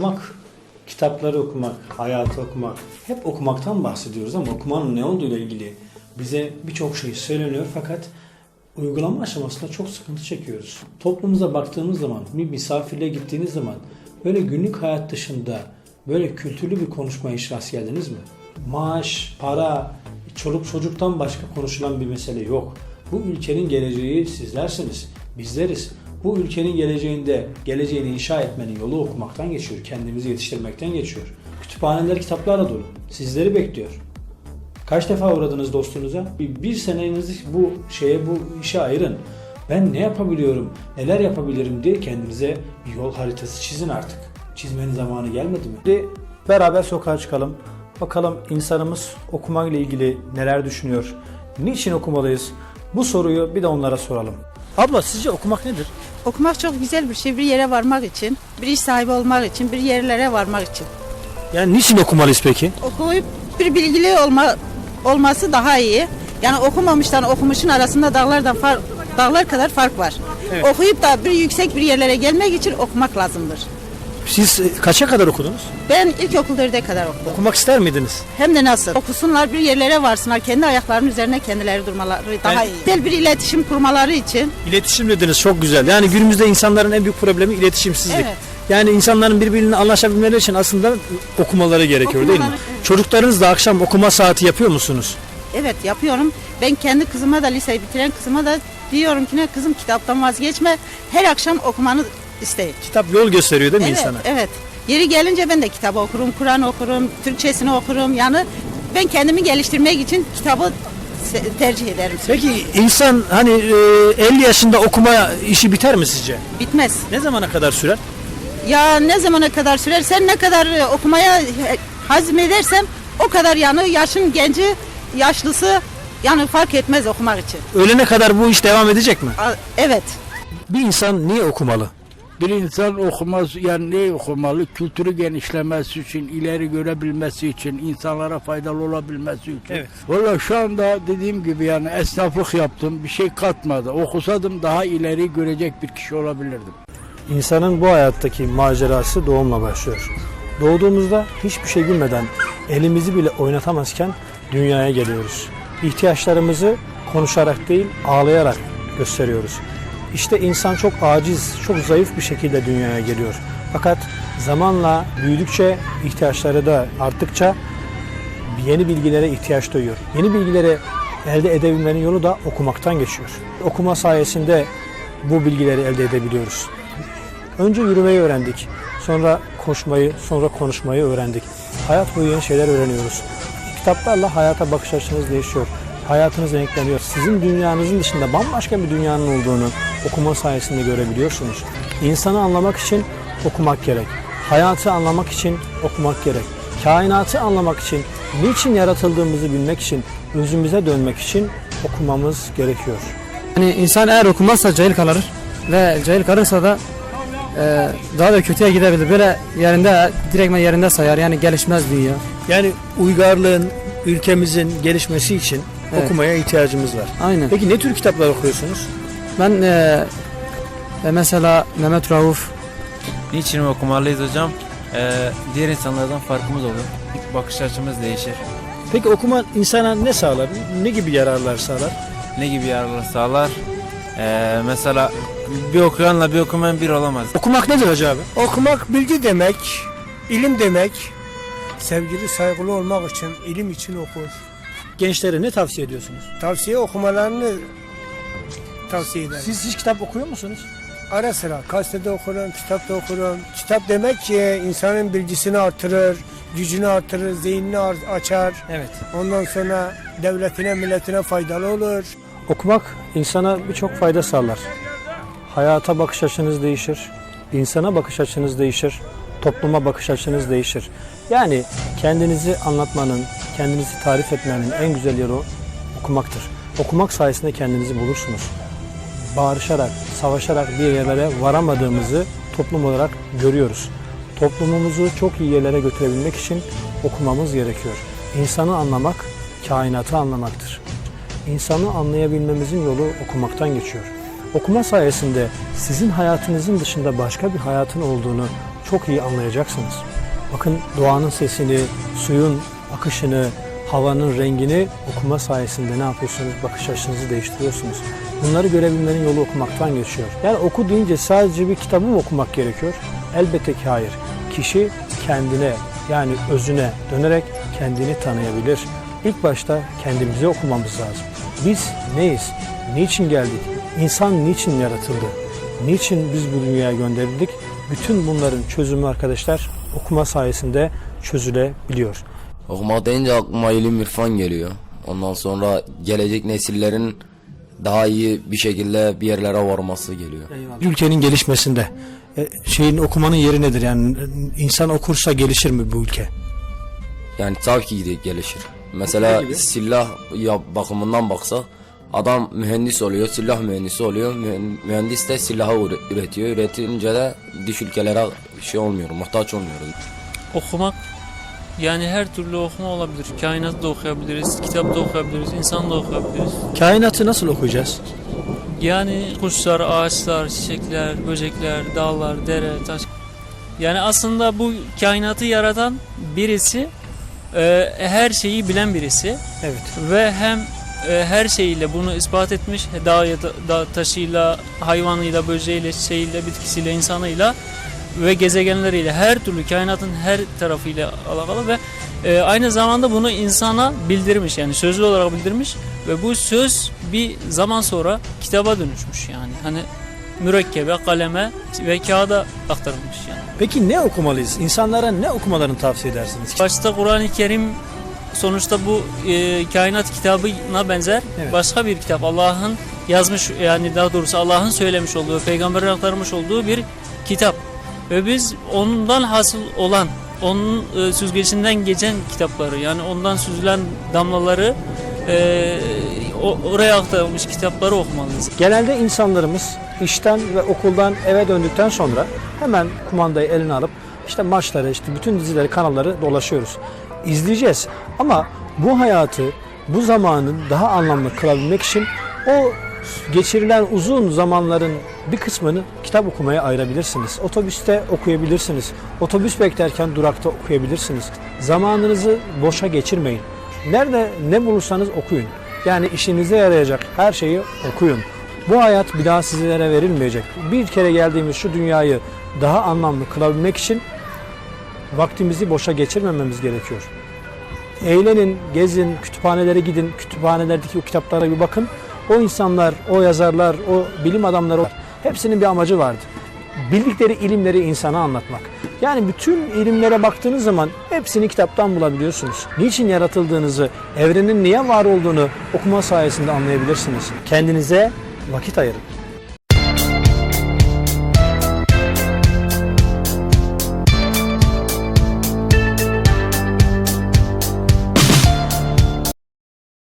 Okumak, kitapları okumak, hayatı okumak, hep okumaktan bahsediyoruz ama okumanın ne olduğuyla ilgili bize birçok şey söyleniyor fakat uygulama aşamasında çok sıkıntı çekiyoruz. Toplumumuza baktığımız zaman, bir misafirliğe gittiğiniz zaman böyle günlük hayat dışında böyle kültürlü bir konuşmaya hiç rast geldiniz mi? Maaş, para, çoluk çocuktan başka konuşulan bir mesele yok. Bu ülkenin geleceği sizlersiniz, bizleriz. Bu ülkenin geleceğinde geleceğini inşa etmenin yolu okumaktan geçiyor. Kendimizi yetiştirmekten geçiyor. Kütüphaneler kitaplarla dolu. Sizleri bekliyor. Kaç defa uğradınız dostunuza? Bir, bir senenizi bu şeye bu işe ayırın. Ben ne yapabiliyorum, neler yapabilirim diye kendinize bir yol haritası çizin artık. Çizmenin zamanı gelmedi mi? Şimdi beraber sokağa çıkalım. Bakalım insanımız okumakla ilgili neler düşünüyor? Niçin okumalıyız? Bu soruyu bir de onlara soralım. Abla sizce okumak nedir? Okumak çok güzel bir şey. Bir yere varmak için, bir iş sahibi olmak için, bir yerlere varmak için. Yani niçin okumalıyız peki? Okuyup bir bilgili olma, olması daha iyi. Yani okumamıştan okumuşun arasında dağlardan far, dağlar kadar fark var. Evet. Okuyup da bir yüksek bir yerlere gelmek için okumak lazımdır. Siz e, kaça kadar okudunuz? Ben ilkokul 4'e kadar okudum. Okumak ister miydiniz? Hem de nasıl? Okusunlar bir yerlere varsınlar. Kendi ayaklarının üzerine kendileri durmaları daha Ben- iyi. Güzel bir iletişim kurmaları için. İletişim dediniz çok güzel. Yani günümüzde insanların en büyük problemi iletişimsizlik. Evet. Yani insanların birbirine anlaşabilmeleri için aslında okumaları gerekiyor değil mi? Okumaları, evet. Çocuklarınız da akşam okuma saati yapıyor musunuz? Evet yapıyorum. Ben kendi kızıma da liseyi bitiren kızıma da diyorum ki ne kızım kitaptan vazgeçme. Her akşam okumanı isteyin. Kitap yol gösteriyor değil mi Evet, insana? evet. Yeri gelince ben de kitap okurum, Kur'an okurum, Türkçesini okurum. Yani ben kendimi geliştirmek için kitabı tercih ederim. Peki insan hani e, 50 yaşında okuma işi biter mi sizce? Bitmez. Ne zamana kadar sürer? Ya ne zamana kadar sürer? Sen ne kadar e, okumaya hazmedersem o kadar yani yaşın genci, yaşlısı yani fark etmez okumak için. Ölene kadar bu iş devam edecek mi? A- Evet. Bir insan niye okumalı? Bir insan okumaz yani ne okumalı? Kültürü genişlemesi için, ileri görebilmesi için, insanlara faydalı olabilmesi için. Evet. Valla şu anda dediğim gibi yani esnaflık yaptım, bir şey katmadı. Okusadım daha ileri görecek bir kişi olabilirdim. İnsanın bu hayattaki macerası doğumla başlıyor. Doğduğumuzda hiçbir şey bilmeden elimizi bile oynatamazken dünyaya geliyoruz. İhtiyaçlarımızı konuşarak değil ağlayarak gösteriyoruz. İşte insan çok aciz, çok zayıf bir şekilde dünyaya geliyor. Fakat zamanla büyüdükçe ihtiyaçları da arttıkça yeni bilgilere ihtiyaç duyuyor. Yeni bilgileri elde edebilmenin yolu da okumaktan geçiyor. Okuma sayesinde bu bilgileri elde edebiliyoruz. Önce yürümeyi öğrendik. Sonra koşmayı, sonra konuşmayı öğrendik. Hayat boyu yeni şeyler öğreniyoruz. Kitaplarla hayata bakış açınız değişiyor. Hayatınız renkleniyor. Sizin dünyanızın dışında bambaşka bir dünyanın olduğunu okuma sayesinde görebiliyorsunuz. İnsanı anlamak için okumak gerek. Hayatı anlamak için okumak gerek. Kainatı anlamak için, niçin yaratıldığımızı bilmek için, özümüze dönmek için okumamız gerekiyor. Yani insan eğer okumazsa cahil kalır ve cahil kalırsa da e, daha da kötüye gidebilir. Böyle yerinde direktmen yerinde sayar yani gelişmez dünya. Yani uygarlığın, ülkemizin gelişmesi için Evet. okumaya ihtiyacımız var. Aynen. Peki ne tür kitaplar okuyorsunuz? Ben e, e, mesela Mehmet Rauf, Niçin okumalıyız hocam? Ee, diğer insanlardan farkımız olur. Bakış açımız değişir. Peki okuma insana ne sağlar? Ne gibi yararlar sağlar? Ne gibi yararlar sağlar? Ee, mesela bir okuyanla bir okumayan bir olamaz. Okumak nedir hocam? Okumak bilgi demek, ilim demek. Sevgili, saygılı olmak için, ilim için okur. Gençlere ne tavsiye ediyorsunuz? Tavsiye okumalarını tavsiye ederim. Siz hiç kitap okuyor musunuz? Ara sıra gazetede okurum, kitapta okurum. Kitap demek ki insanın bilgisini artırır, gücünü artırır, zihnini ar- açar. Evet. Ondan sonra devletine, milletine faydalı olur. Okumak insana birçok fayda sağlar. Hayata bakış açınız değişir. insana bakış açınız değişir. Topluma bakış açınız değişir. Yani kendinizi anlatmanın, kendinizi tarif etmenin en güzel yolu okumaktır. Okumak sayesinde kendinizi bulursunuz. Bağırışarak, savaşarak bir yerlere varamadığımızı toplum olarak görüyoruz. Toplumumuzu çok iyi yerlere götürebilmek için okumamız gerekiyor. İnsanı anlamak, kainatı anlamaktır. İnsanı anlayabilmemizin yolu okumaktan geçiyor. Okuma sayesinde sizin hayatınızın dışında başka bir hayatın olduğunu çok iyi anlayacaksınız. Bakın doğanın sesini, suyun akışını, havanın rengini okuma sayesinde ne yapıyorsunuz? Bakış açınızı değiştiriyorsunuz. Bunları görebilmenin yolu okumaktan geçiyor. Yani oku deyince sadece bir kitabı mı okumak gerekiyor? Elbette ki hayır. Kişi kendine yani özüne dönerek kendini tanıyabilir. İlk başta kendimizi okumamız lazım. Biz neyiz? Niçin geldik? İnsan niçin yaratıldı? Niçin biz bu dünyaya gönderildik? Bütün bunların çözümü arkadaşlar okuma sayesinde çözülebiliyor. Okumak deyince aklıma ilim irfan geliyor. Ondan sonra gelecek nesillerin daha iyi bir şekilde bir yerlere varması geliyor. Ülkenin gelişmesinde e, şeyin okumanın yeri nedir? Yani insan okursa gelişir mi bu ülke? Yani tabii ki de gelişir. Mesela silah ya bakımından baksak adam mühendis oluyor, silah mühendisi oluyor. Mühen- Mühendis de silahı üre- üretiyor. Üretince de dış ülkelere şey olmuyor, muhtaç olmuyoruz. okumak yani her türlü okuma olabilir. Kainatı da okuyabiliriz, kitap da okuyabiliriz, insan da okuyabiliriz. Kainatı nasıl okuyacağız? Yani kuşlar, ağaçlar, çiçekler, böcekler, dağlar, dere, taş. Yani aslında bu kainatı yaratan birisi, e, her şeyi bilen birisi Evet. ve hem e, her şeyiyle bunu ispat etmiş. Dağ ya da dağ taşıyla, hayvanıyla, böceğiyle, çiçeğiyle, bitkisiyle, insanıyla ve gezegenleriyle her türlü kainatın her tarafıyla alakalı ve e, aynı zamanda bunu insana bildirmiş yani sözlü olarak bildirmiş ve bu söz bir zaman sonra kitaba dönüşmüş yani hani mürekkebe, kaleme ve kağıda aktarılmış yani. Peki ne okumalıyız? İnsanlara ne okumalarını tavsiye edersiniz? Başta Kur'an-ı Kerim sonuçta bu e, kainat kitabına benzer Evet. başka bir kitap. Allah'ın yazmış yani daha doğrusu Allah'ın söylemiş olduğu, peygamberin aktarmış olduğu bir kitap. Ve biz ondan hasıl olan, onun e, süzgecinden geçen kitapları yani ondan süzülen damlaları e, oraya aktarılmış kitapları okumalıyız. Genelde insanlarımız işten ve okuldan eve döndükten sonra hemen kumandayı eline alıp işte maçları, işte bütün dizileri, kanalları dolaşıyoruz. İzleyeceğiz ama bu hayatı, bu zamanı daha anlamlı kılabilmek için o geçirilen uzun zamanların bir kısmını kitap okumaya ayırabilirsiniz. Otobüste okuyabilirsiniz. Otobüs beklerken durakta okuyabilirsiniz. Zamanınızı boşa geçirmeyin. Nerede ne bulursanız okuyun. Yani işinize yarayacak her şeyi okuyun. Bu hayat bir daha sizlere verilmeyecek. Bir kere geldiğimiz şu dünyayı daha anlamlı kılabilmek için vaktimizi boşa geçirmememiz gerekiyor. Eğlenin, gezin, kütüphanelere gidin, kütüphanelerdeki o kitaplara bir bakın. O insanlar, o yazarlar, o bilim adamları hepsinin bir amacı vardı. Bildikleri ilimleri insana anlatmak. Yani bütün ilimlere baktığınız zaman hepsini kitaptan bulabiliyorsunuz. Niçin yaratıldığınızı, evrenin niye var olduğunu okuma sayesinde anlayabilirsiniz. Kendinize vakit ayırın.